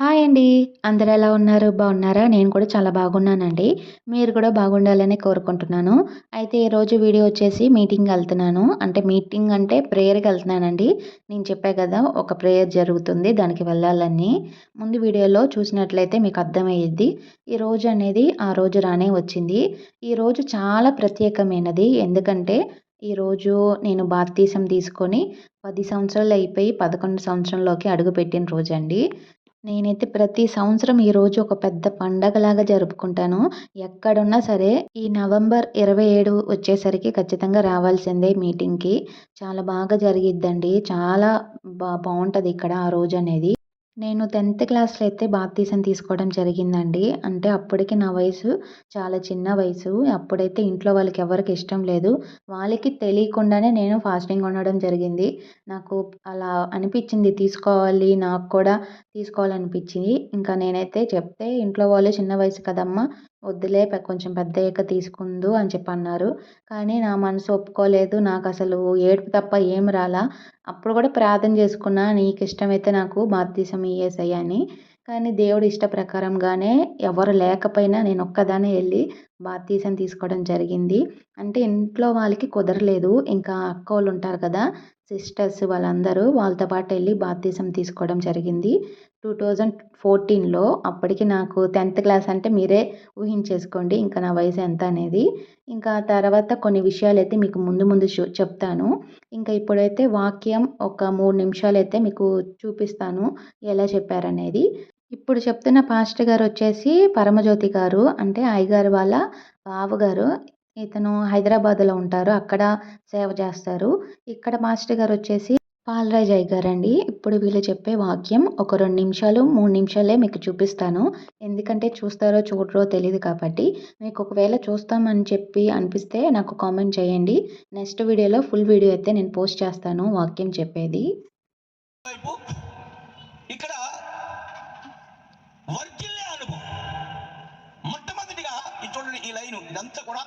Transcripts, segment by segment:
Hi అండి. అందరూ ఎలా ఉన్నారు? బాగున్నారా? నేను కూడా చాలా బాగున్నానండి. మీరు కూడా బాగుండాలని కోరుకుంటున్నాను. అయితే ఈరోజు వీడియో వచ్చేసి మీటింగ్‌కెళ్తున్నాను. అంటే మీటింగ్ అంటే ప్రేయర్‌కెళ్తున్నానండి. నేను చెప్పా కదా! ఒక ప్రేయర్ జరుగుతుంది. దానికి వెళ్ళాలని. ముందు వీడియోలో చూసినట్లయితే మీకు అర్థమయ్యేది ఈ రోజు అనేది ఆ రోజు రానే వచ్చింది. ఈరోజు చాలా ప్రత్యేకమైనది. ఎందుకంటే ఈరోజు నేను బాప్తీసం తీసుకొని పది సంవత్సరాలు అయిపోయి 11 సంవత్సరంలోకి అడుగుపెట్టిన రోజు అండి నేనైతే ప్రతి సంవత్సరం ఈ రోజు ఒక పెద్ద పండగలాగా జరుపుకుంటాను. ఎక్కడున్నా సరే ఈ నవంబర్ 27 వచ్చేసరికి ఖచ్చితంగా రావాల్సిందే మీటింగ్‌కి. చాలా బాగా జరిగిద్దండి. చాలా బా బాగుంటుంది ఇక్కడ ఆ రోజు అనేది నేను 10థ్ క్లాస్‌లో అయితే బాప్తీసం తీసుకోవడం జరిగిందండి. అంటే అప్పటికి నా వయసు చాలా చిన్న వయసు. అప్పుడైతే ఇంట్లో వాళ్ళకి ఎవరికి ఇష్టం లేదు. వాళ్ళకి తెలియకుండానే నేను ఫాస్టింగ్ ఉండడం జరిగింది. నాకు అలా అనిపించింది తీసుకోవాలి నాకు కూడా తీసుకోవాలనిపించింది ఇంకా నేనైతే చెప్తే ఇంట్లో వాళ్ళు చిన్న వయసు కదమ్మా! వద్దులే కొంచెం కొంచెం పెద్దయ్యాక తీసుకుందు అని చెప్పి అన్నారు. కానీ నా మనసు ఒప్పుకోలేదు. నాకు అసలు ఏడుపు తప్ప ఏం రాలా. అప్పుడు కూడా ప్రార్థన చేసుకున్నా నీకిష్టమైతే నాకు బాప్తీసం ఇయ్యేసాయి అని. కానీ దేవుడి ఇష్ట ప్రకారంగానే ఎవరు లేకపోయినా నేను ఒక్కదానే వెళ్ళి బాప్తీసం తీసుకోవడం జరిగింది. అంటే ఇంట్లో వాళ్ళకి కుదరలేదు. ఇంకా అక్క వాళ్ళు ఉంటారు కదా! సిస్టర్స్ వాళ్ళందరూ వాళ్ళతో పాటు వెళ్ళి బాప్తీసం తీసుకోవడం జరిగింది. 2014లో అప్పటికి నాకు 10థ్ క్లాస్ అంటే మీరే ఊహించేసుకోండి. ఇంకా నా వయసు ఎంత అనేది. ఇంకా తర్వాత కొన్ని విషయాలు అయితే మీకు ముందు ముందు చెప్తాను. ఇంకా ఇప్పుడైతే వాక్యం ఒక మూడు నిమిషాలు అయితే మీకు చూపిస్తాను. ఎలా చెప్పారనేది. ఇప్పుడు చెప్తున్న పాస్టర్ గారు వచ్చేసి పరమజ్యోతి గారు. అంటే అయ్యగారు వాళ్ళ బావగారు. ఇతను హైదరాబాద్‌లో ఉంటారు. అక్కడ సేవ చేస్తారు. ఇక్కడ మాస్టర్ గారొచ్చేసి పాలరాజ్ అయ్యారండి ఇప్పుడు వీళ్ళు చెప్పే వాక్యం ఒక రెండు నిమిషాలు, మూడు నిమిషాలే మీకు చూపిస్తాను. ఎందుకంటే చూస్తారో చూడరో తెలియదు కాబట్టి. మీకు ఒకవేళ చూస్తామని చెప్పి అనిపిస్తే నాకు కామెంట్ చేయండి. నెక్స్ట్ వీడియోలో ఫుల్ వీడియో అయితే నేను పోస్ట్ చేస్తాను వాక్యం చెప్పేది. ఇక్కడ మొట్టమొదటిగా చూడండి ఈ లైన్ ఇదంతా కూడా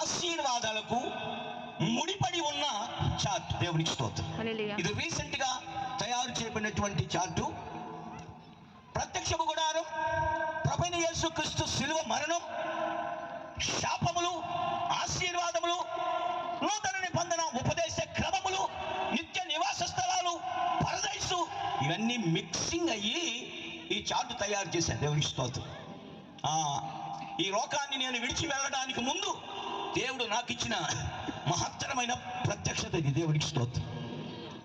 ఆశీర్వాదాలకు ముడిపడి ఉన్న చార్ట్ దేవునికి స్తోత్రం. ఇది రీసెంట్గా తయారు చేయబడినటువంటి చార్టు. ప్రత్యక్షము గుడారం ప్రభైన యేసుక్రీస్తు శిలువ మరణం శాపములు ఆశీర్వాదములు నూతన నిబంధన ఉపదేశ క్రమములు నిత్య నివాస స్థలాలు పరదైసు ఇవన్నీ మిక్సింగ్ అయ్యి ఈ చార్టు తయారు చేశాను దేవునికి స్తోత్రం. ఆ, ఈ లోకాన్ని నేను విడిచి వెళ్ళడానికి ముందు దేవుడు నాకు ఇచ్చిన మహత్తరమైన ప్రత్యక్షత ఇది. దేవునికి స్తోత్రం.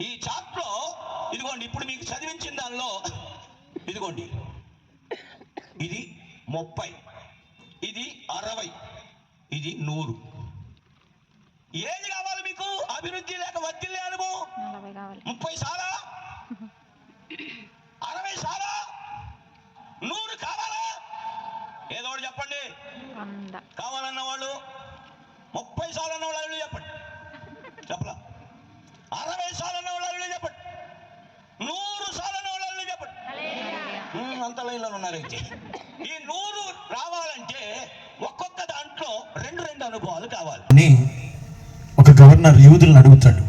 ఈ చార్ట్లో ఇదిగోండి ఇప్పుడు మీకు చదివించిన దానిలో ఇదిగోండి. ఇది ముప్పై. ఇది అరవై. ఇది నూరు. ఏది కావాలి మీకు? అభివృద్ధి లేక వర్ధిల్లే అనుభవం? ముప్పై సాలా? అరవై సాలా? నూరు కావాలా? ఏదో ఒకటి చెప్పండి. కావాలన్న వాళ్ళు ముప్పై సార్లు అన్న వాళ్ళు అల్లుడు చెప్పండి. చెప్పలా? అరవై సార్లు అన్న వాళ్ళు చెప్పండి. నూరు సార్లు అన్న వాళ్ళు అల్లుడు చెప్పండి. అంత లైన్లో ఉన్నారైతే ఈ నూరు రావాలంటే ఒక్కొక్క దాంట్లో రెండు రెండు అనుభవాలు కావాలి. అని ఒక గవర్నర్ యూదులను అడుగుతాడు.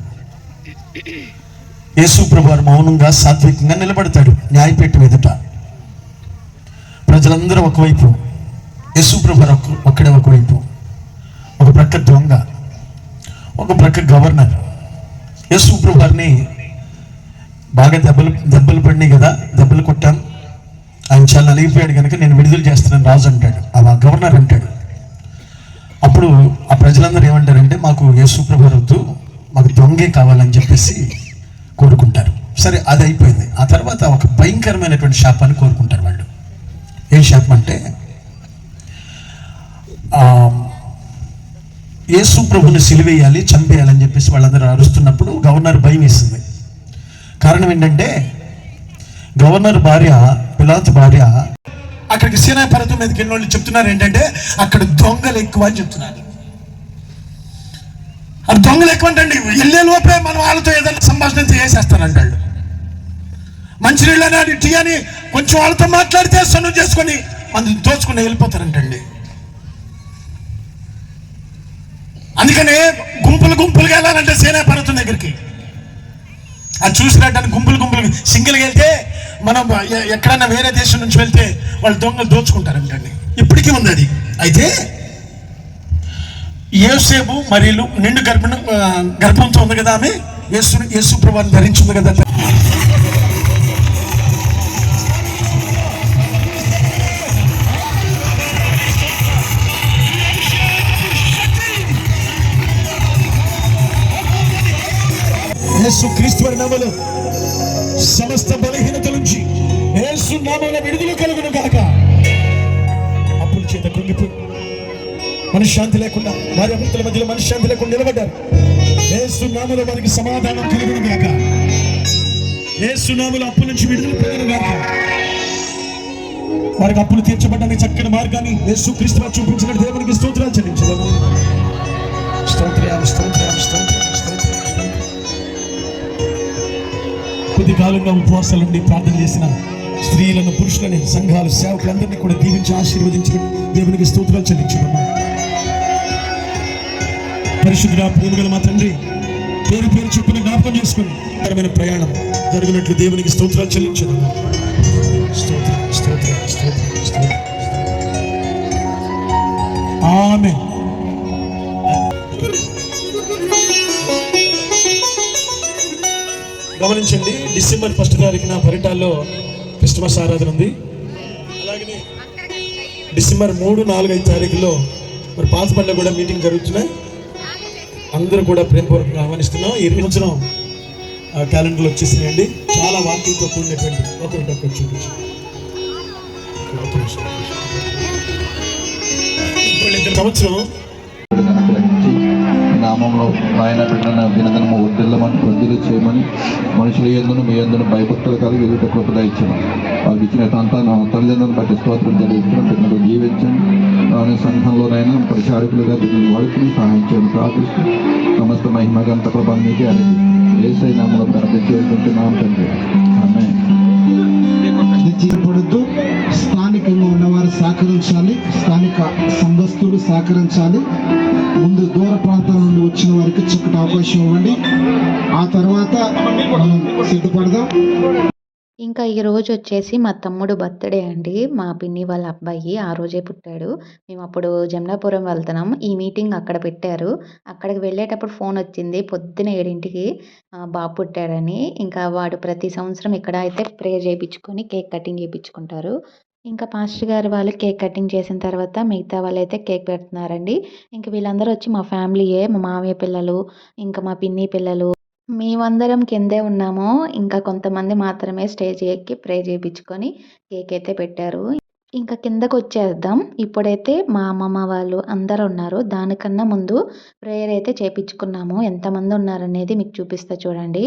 యేసు ప్రభువారు మౌనంగా సాత్వికంగా నిలబడతాడు న్యాయపీఠం ఎదుట. ప్రజలందరూ ఒకవైపు యేసు ప్రభువారు ఒక ఒక్కడే ఒకవైపు. ఒక ప్రక్క దొంగ ఒక ప్రక్క గవర్నర్. యేసు ప్రభుని బాగా దెబ్బలు దెబ్బలు పడినాయి కదా దెబ్బలు కొట్టాం. ఆయన చాలా నలిగిపోయాడు కనుక నేను విడుదల చేస్తున్నాను రాజు అంటాడు ఆ గవర్నర్ అంటాడు. అప్పుడు ఆ ప్రజలందరూ ఏమంటారంటే మాకు యేసుప్రభు వద్దు మాకు దొంగే కావాలని చెప్పేసి కోరుకుంటారు. సరే అది అయిపోయింది. ఆ తర్వాత ఒక భయంకరమైనటువంటి శాపాన్ని కోరుకుంటారు వాళ్ళు. ఏం శాపం అంటే యేసు ప్రభుని సిలివేయాలి చంపేయాలని చెప్పేసి వాళ్ళందరూ అరుస్తున్నప్పుడు గవర్నర్ భయం వేసింది. కారణం ఏంటంటే గవర్నర్ భార్య పిలాత్ భార్య అక్కడికి సీనా పర్వతం మీదకి వెళ్ళిన వాళ్ళు చెప్తున్నారు ఏంటంటే అక్కడ దొంగలు ఎక్కువ అని చెప్తున్నారు. అది దొంగలు ఎక్కువ అంటే వెళ్ళే లోపే మనం వాళ్ళతో ఏదైనా సంభాషణ చేసేస్తానంటాడు మంచినీళ్ళని అని టీ అని కొంచెం వాళ్ళతో మాట్లాడితే సన్ను చేసుకొని మనం దోచుకుని వెళ్ళిపోతారంటండి. అందుకనే గుంపులు గుంపులుగా వెళ్ళాలంటే సేనా పర్వతం దగ్గరికి. అది చూసినట్టు గుంపులు గుంపులు సింగిల్గా వెళ్తే మనం ఎక్కడన్నా ఎక్కడైనా వేరే దేశం నుంచి వెళ్తే వాళ్ళు దొంగలు దోచుకుంటారు దోచుకుంటారంటండి. ఇప్పటికీ ఉంది అది. అయితే ఏసేపు మరియు నిండు గర్భం గర్భంతో ఉంది కదా ఆమె? యేసు యేసు ప్రభావం ధరించింది కదా. యేసు క్రీస్తు వారి సమస్త బలహీనత నుంచి యేసు నామల విడుదల కలుగును కాక అప్పుల చేత కృంగిపోయి మనశ్శాంతి లేకుండా వారి అమృతుల మధ్యలో మనశ్శాంతి లేకుండా నిలబడ్డారు. యేసు నామములో వారికి సమాధానం కలుగును కాక యేసు నామములో అప్పుల నుంచి విడుదల కలుగును కాక వారికి అప్పులు తీర్చబడ్డానికి చక్కని మార్గాన్ని యేసు క్రీస్తు వారు చూపించిన దేవునికి స్తోత్రాలు చెల్లించదాము స్తోత్రాలు స్తోత్రాలు స్తోత్రాలు కాలంగా ఉపవాసాలు ఉండి ప్రార్థన చేసిన స్త్రీలను పురుషులని సంఘాలు సేవకులందరినీ కూడా దీవించి ఆశీర్వదించి దేవునికి స్తోత్రాలు చెల్లించుకున్నాం పరిశుద్ధుడా ప్రేమగల మా తండ్రి పేరు పేరు చొప్పున జ్ఞాపకం చేసుకుని ప్రయాణం జరిగినట్లు దేవునికి స్తోత్రాలు చెల్లించుకున్నాం గమనించండి డిసెంబర్ ఫస్ట్ తారీఖున పరిటాల్లో క్రిస్మస్ ఆరాధన ఉంది. అలాగనే డిసెంబర్ మూడు నాలుగు ఐదు తారీఖులో మరి పాతపల్లిలో కూడా మీటింగ్ జరుగుతున్నాయి. అందరూ కూడా ప్రేమపూర్వకంగా ఆహ్వానిస్తున్నాం. ఈ సంవత్సరం ఆ వచ్చేసినాయండి. చాలా వాక్యంతో కూడినటువంటి ఒకరి చూపించు సంవత్సరం నామంలో ఆయన పెట్టిన వర్ధిల్లమని వృద్ధిలు చేయమని మనుషుల ఎందును మీ ఎందును భయభక్తులు కలిగి ఎదుట కృపద ఇచ్చాను వాళ్ళు ఇచ్చిన సంతానం తల్లిదండ్రులను బట్టి స్తోత్రం జరిగించడం జీవించండి. ఆయన సంఘంలోనైనా పరిచారకులుగా దీన్ని వాడుకుని సహాయం చేయడం ప్రార్థిస్తూ సమస్త మహిమ గంత ప్రభావం మీకే ఏసై నామంలో ప్రార్థించి తండ్రి. ఆమె స్థానికంగా ఉన్నవారు సహకరించాలి. స్థానిక సంఘస్థులు సహకరించాలి. ముందు దూర ప్రాంతం వచ్చిన వారికి చక్కటి అవకాశం ఇవ్వండి ఆ తర్వాత మనం సిద్ధపడదాం ఇంకా ఈ రోజు వచ్చేసి మా తమ్ముడు బర్త్‌డే అండి. మా పిన్ని వాళ్ళ అబ్బాయి ఆ రోజే పుట్టాడు. మేము అప్పుడు జమనాపురం వెళ్తున్నాం. ఈ మీటింగ్ అక్కడ పెట్టారు. అక్కడికి వెళ్ళేటప్పుడు ఫోన్ వచ్చింది. పొద్దున ఏడింటికి బాబు పుట్టాడని. ఇంకా వాడు ప్రతి సంవత్సరం ఇక్కడ అయితే ప్రే చేయించుకొని కేక్ కటింగ్ చేయించుకుంటారు ఇంకా పాస్టర్ గారు వాళ్ళు కేక్ కటింగ్ చేసిన తర్వాత మిగతా వాళ్ళైతే కేక్ పెడుతున్నారండి. ఇంకా వీళ్ళందరూ వచ్చి మా ఫ్యామిలీయే. మా మామయ్య పిల్లలు, ఇంకా మా పిన్ని పిల్లలు. మేమందరం కిందే ఉన్నాము. ఇంకా కొంతమంది మాత్రమే స్టేజ్ ఎక్కి ప్రే చేయించుకొని కేక్ అయితే పెట్టారు. ఇంకా కిందకు వచ్చేద్దాం ఇప్పుడైతే మా అమ్మమ్మ వాళ్ళు అందరూ ఉన్నారు. దానికన్నా ముందు ప్రేయర్ అయితే చేపించుకున్నాము. ఎంతమంది ఉన్నారనేది మీకు చూపిస్తా చూడండి.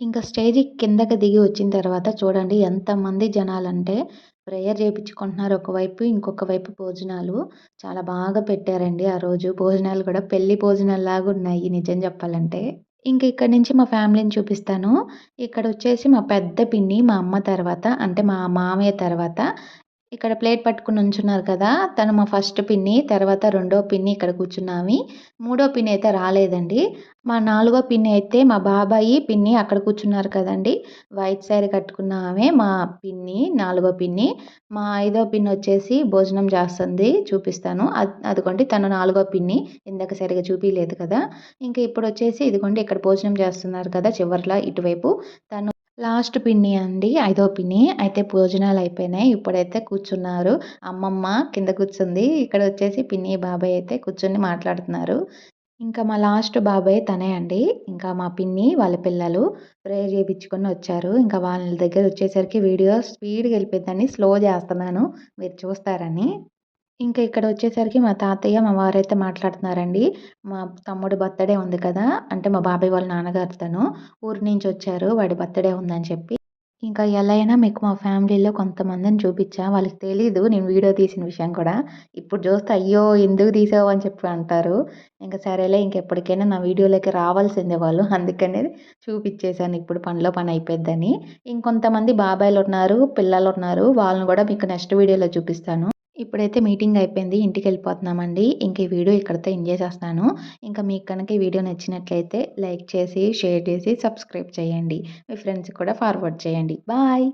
ఇంకా స్టేజ్ కిందకి దిగి వచ్చిన తర్వాత చూడండి ఎంతమంది జనాలంటే ప్రేయర్ చేపించుకుంటున్నారు ఒకవైపు. ఇంకొక వైపు భోజనాలు. చాలా బాగా పెట్టారండి ఆ రోజు. భోజనాలు కూడా పెళ్ళి భోజనాల్లాగా ఉన్నాయి నిజం చెప్పాలంటే. ఇంక ఇక్కడి నుంచి మా ఫ్యామిలీని చూపిస్తాను. ఇక్కడ వచ్చేసి మా పెద్ద పిన్ని, మా అమ్మ తర్వాత అంటే మా మామయ్య తర్వాత ఇక్కడ ప్లేట్ పట్టుకుని ఉంచున్నారు కదా! తను మా ఫస్ట్ పిన్ని. తర్వాత రెండో పిన్ని ఇక్కడ కూర్చున్నామి. మూడో పిన్ని అయితే రాలేదండి. మా నాలుగో పిన్ని అయితే మా బాబాయి, పిన్ని అక్కడ కూర్చున్నారు కదండీ! వైట్ శారీ కట్టుకున్న ఆమె మా పిన్ని, నాలుగో పిన్ని. మా ఐదో పిన్ని వచ్చేసి భోజనం చేస్తుంది. చూపిస్తాను. అదిగోండి తను నాలుగో పిన్ని. ఇందాక సరిగ్గా చూపించలేదు కదా! ఇంకా ఇప్పుడు వచ్చేసి ఇదిగోండి ఇక్కడ భోజనం చేస్తున్నారు కదా! చివరిలో ఇటువైపు. తను లాస్ట్ పిన్ని అండి. ఐదో పిన్ని. అయితే భోజనాలు అయిపోయినాయి. ఇప్పుడైతే కూర్చున్నారు. అమ్మమ్మ కింద కూర్చుంది. ఇక్కడొచ్చేసి పిన్ని, బాబాయ్ అయితే కూర్చొని మాట్లాడుతున్నారు. ఇంకా మా లాస్ట్ బాబాయ్ తనే అండి. ఇంకా మా పిన్ని వాళ్ళ పిల్లలు ప్రేయర్ చేయించుకొని వచ్చారు. ఇంకా వాళ్ళ దగ్గర వచ్చేసరికి వీడియో స్పీడ్‌గా వెళ్ళిపోయిందని స్లో చేస్తున్నాను. మీరు చూస్తారని. ఇంకా ఇక్కడ వచ్చేసరికి మా తాతయ్య, మా వారైతే మాట్లాడుతున్నారండి. మా తమ్ముడు బర్త్‌డే ఉంది కదా! అంటే మా బాబాయ్ వాళ్ళ నాన్నగారు తను. ఊరి నుంచి వచ్చారు. వాడి బర్త్‌డే ఉందని చెప్పి. ఇంకా ఎలా అయినా మీకు మా ఫ్యామిలీలో కొంతమందిని చూపించా వాళ్ళకి తెలీదు నేను వీడియో తీసిన విషయం కూడా. ఇప్పుడు చూస్తే అయ్యో! ఎందుకు తీసావు అని చెప్పి అంటారు. ఇంకా సరేలే ఇంకెప్పటికైనా నా వీడియోలోకి రావాల్సిందే వాళ్ళు. అందుకనే చూపించేశాను ఇప్పుడు పనిలో పని అయిపోద్దని. ఇంకొంతమంది బాబాయ్లు ఉన్నారు పిల్లలు ఉన్నారు వాళ్ళని కూడా మీకు నెక్స్ట్ వీడియోలో చూపిస్తాను. ఇప్పుడైతే మీటింగ్ అయిపోయింది. ఇంటికి వెళ్ళిపోతున్నామండి ఇంక ఈ వీడియో ఇక్కడితో ఎంజాయ్ చేస్తాను ఇంకా మీకు కనుక ఈ వీడియో నచ్చినట్లయితే లైక్ చేసి, షేర్ చేసి, సబ్స్క్రైబ్ చేయండి. మీ ఫ్రెండ్స్‌కి కూడా ఫార్వర్డ్ చేయండి. బాయ్.